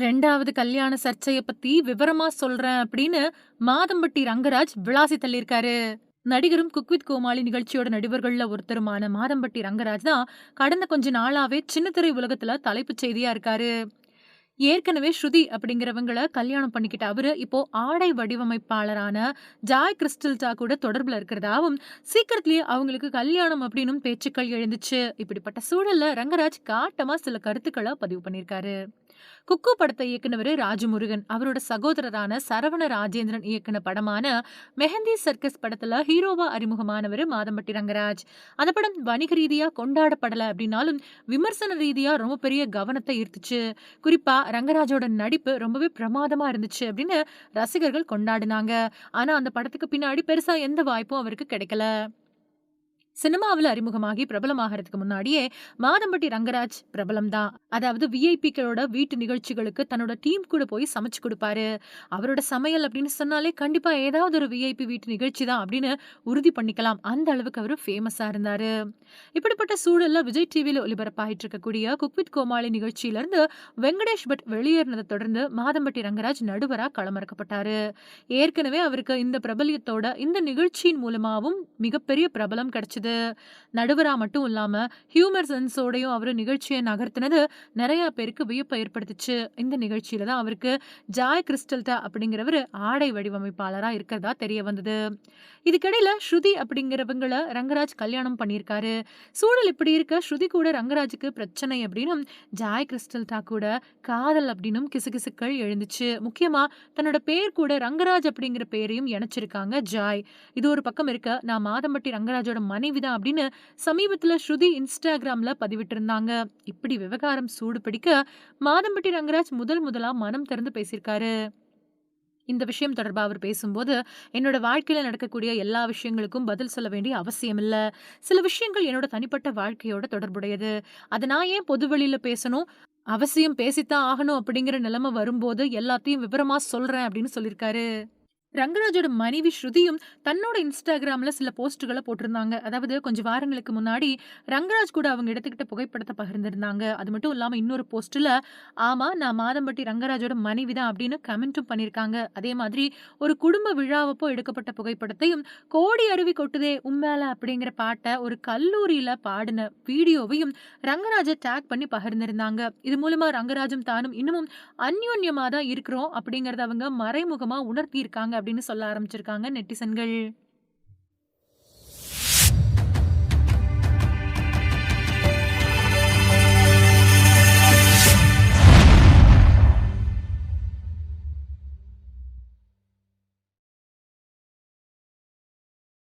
ரெண்டாவது கல்யாண சர்ச்சைய பத்தி விவரமா சொல்றேன் அப்படின்னு மாதம்பட்டி ரங்கராஜ் விளாசி தள்ளியிருக்காரு. நடிகரும் குக்வித் கோமாளி நிகழ்ச்சியோட நடிகர்கள்ல ஒருத்தருமான மாதம்பட்டி ரங்கராஜ் தான் கடந்த கொஞ்ச நாளாவே சின்னத்திரை உலகத்துல தலைப்புச் செய்தியா இருக்காரு. ஏற்கனவே ஸ்ருதி அப்படிங்கிறவங்கள கல்யாணம் பண்ணிக்கிட்ட அவரு, இப்போ ஆடை வடிவமைப்பாளரான ஜாய் கிறிஸ்டல்டா கூட தொடர்பில் இருக்கிறதாவும், சீக்கிரத்திலேயே அவங்களுக்கு கல்யாணம் அப்படின்னும் பேச்சுக்கள் எழுந்துச்சு. இப்படிப்பட்ட சூழல்ல ரங்கராஜ் காட்டமா சில கருத்துக்களை பதிவு பண்ணியிருக்காரு. குக்கு படத்தை இயக்குனவர் ராஜமுருகன். அவரோட சகோதரரான சரவண ராஜேந்திரன் இயக்குன படமான மெஹந்தி சர்க்கஸ் படத்துல ஹீரோவா அறிமுகமானவர் மாதம்பட்டி ரங்கராஜ். அந்த படம் வணிக ரீதியா கொண்டாடப்படல அப்படின்னாலும், விமர்சன ரீதியா ரொம்ப பெரிய கவனத்தை ஈர்த்துச்சு. குறிப்பா ரங்கராஜோட நடிப்பு ரொம்பவே பிரமாதமாக இருந்துச்சு அப்படின்னு ரசிகர்கள் கொண்டாடினாங்க ஆனால் அந்த படத்துக்கு பின்னாடி பெருசாக எந்த வாய்ப்பும் அவருக்கு கிடைக்கல. சினிமாவுல அறிமுகமாகி பிரபலமாகிறதுக்கு முன்னாடியே மாதம்பட்டி ரங்கராஜ் பிரபலம் தான். அதாவது விஐபிக்களோட வீட்டு நிகழ்ச்சிகளுக்கு தன்னோட டீம் கூட போய் சமைச்சு கொடுப்பாரு அவரோட சமையல் அப்படின்னு சொன்னாலே கண்டிப்பா ஏதாவது ஒரு விஐபி வீட்டு நிகழ்ச்சி தான் அப்படின்னு உறுதி பண்ணிக்கலாம். அந்த அளவுக்கு அவரு ஃபேமஸாக இருந்தாரு. இப்படிப்பட்ட சூழல்ல விஜய் டிவில ஒளிபரப்பாயிட்டு இருக்கக்கூடிய குக் வித் கோமாளி நிகழ்ச்சியிலேருந்து வெங்கடேஷ் பட் வெளியேறினதை தொடர்ந்து மாதம்பட்டி ரங்கராஜ் நடுவரா களமிறக்கப்பட்டார் ஏற்கனவே அவருக்கு இந்த பிரபலியத்தோட இந்த நிகழ்ச்சியின் மூலமாவும் மிகப்பெரிய பிரபலம் கிடைச்சது. நடுவரா மட்டும் இல்லாம ஹியூமர் சென்ஸோடையும் அவரு நிகழ்ச்சியை நகர்த்தினது நெறைய பேருக்கு வியப்பை ஏற்படுத்துச்சு. இந்த நிகழ்ச்சியில தான் அவருக்கு ஜாய் கிறிஸ்டல்டா அப்படிங்கிறவரு ஆடை வடிவமைப்பாளரா இருக்கிறதா தெரிய வந்தது. இதுக்கிடையில ஸ்ருதி அப்படிங்கிறவங்கள ரங்கராஜ் கல்யாணம் பண்ணியிருக்காரு. சூழல் இப்படி இருக்க ஸ்ருதி கூட ரங்கராஜுக்கு பிரச்சனை அப்படின்னும், ஜாய் கிறிஸ்டல்டா கூட காதல் அப்படின்னும் கிசுகிசுக்கள் எழுந்துச்சு. முக்கியமா தன்னோட பேர் கூட ரங்கராஜ் அப்படிங்கிற பேரையும் இணைச்சிருக்காங்க ஜாய். இது ஒரு பக்கம் இருக்க, நான் மாதம்பட்டி ரங்கராஜோட மனைவி தான் அப்படின்னு சமீபத்துல ஸ்ருதி இன்ஸ்டாகிராம்ல பதிவிட்டிருந்தாங்க. இப்படி விவகாரம் சூடு பிடிக்க, மாதம்பட்டி ரங்கராஜ் முதல் முதலா மனம் திறந்து பேசியிருக்காரு. இந்த விஷயம் தொடர்பாக அவர் பேசும்போது, "என்னோட வாழ்க்கையில் நடக்கக்கூடிய எல்லா விஷயங்களுக்கும் பதில் சொல்ல வேண்டிய அவசியம் இல்லை சில விஷயங்கள் என்னோட தனிப்பட்ட வாழ்க்கையோட தொடர்புடையது. அதை நான் ஏன் பொதுவெளியில் பேசணும்? அவசியம் பேசித்தான் ஆகணும் அப்படிங்கிற நிலைமை வரும்போது எல்லாத்தையும் விவரமாக சொல்கிறேன் அப்படின்னு சொல்லியிருக்காரு. ரங்கராஜோட மனைவி ஸ்ருதியும் தன்னோட இன்ஸ்டாகிராம்ல சில போஸ்ட்டுகள போட்டிருந்தாங்க. அதாவது கொஞ்சம் வாரங்களுக்கு முன்னாடி ரங்கராஜ் கூட அவங்க எடுத்துக்கிட்ட புகைப்படத்தை பகிர்ந்திருந்தாங்க. அது மட்டும் இல்லாமல் இன்னொரு போஸ்ட்டில் ஆமாம் நான் மாதம்பட்டி ரங்கராஜோட மனைவி தான்" அப்படின்னு கமெண்ட்டும் பண்ணியிருக்காங்க. அதே மாதிரி ஒரு குடும்ப விழாவப்போ எடுக்கப்பட்ட புகைப்படத்தையும், "கோடி அருவி கொட்டுதே உண்மேல அப்படிங்கிற பாட்டை ஒரு கல்லூரியில் பாடின வீடியோவையும் ரங்கராஜை டேக் பண்ணி பகிர்ந்திருந்தாங்க. இது மூலமாக ரங்கராஜும் தானும் இன்னமும் அந்யோன்யமாக தான் இருக்கிறோம் அப்படிங்கிறத அவங்க மறைமுகமாக உணர்த்தியிருக்காங்க அப்படின்னு சொல்ல ஆரம்பிச்சிருக்காங்க நெட்டிசன்கள்.